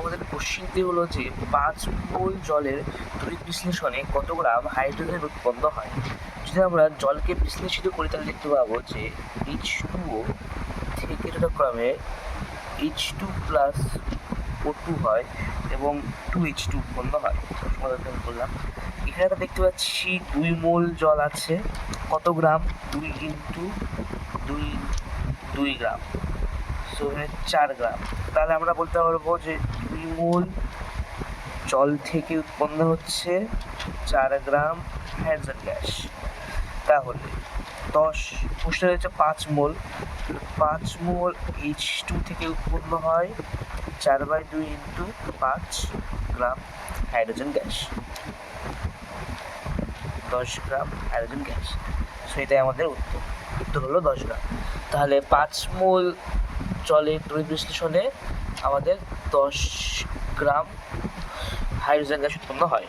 আমাদের কোশ্চিনটি হলো যে পাঁচ মোল জলের তড়িৎ বিশ্লেষণে কত গ্রাম হাইড্রোজেন উৎপন্ন হয়। যদি আমরা জলকে বিশ্লেষিত করি, তাহলে দেখতে পাবো যে এইচ টু ও থেকে যথাক্রমে H two plus O two হয় এবং টু এইচ টু উৎপন্ন হয়। সমাধান করলাম। এখানে আমরা দেখতে পাচ্ছি দুই মোল জল আছে। কত গ্রাম? দুই ইন্টু দুই দুই গ্রাম। সো এখানে চার গ্রাম। তাহলে আমরা বলতে পারব যে দুই মোল জল থেকে উৎপন্ন হচ্ছে চার গ্রাম হাইড্রোজেন গ্যাস। তাহলে দশ প্রশ্ন হচ্ছে পাঁচ মোল। পাঁচ মোল এইচ টু থেকে উৎপন্ন হয় চার বাই দুই ইন্টু পাঁচ গ্রাম হাইড্রোজেন গ্যাস। দশ গ্রাম হাইড্রোজেন গ্যাস। সো এটাই আমাদের উত্তর। উত্তর হলো দশ গ্রাম। তাহলে পাঁচ মোল জলের তড়িৎ বিশ্লেষণে আমাদের দশ গ্রাম হাইড্রোজেন গ্যাস উৎপন্ন হয়।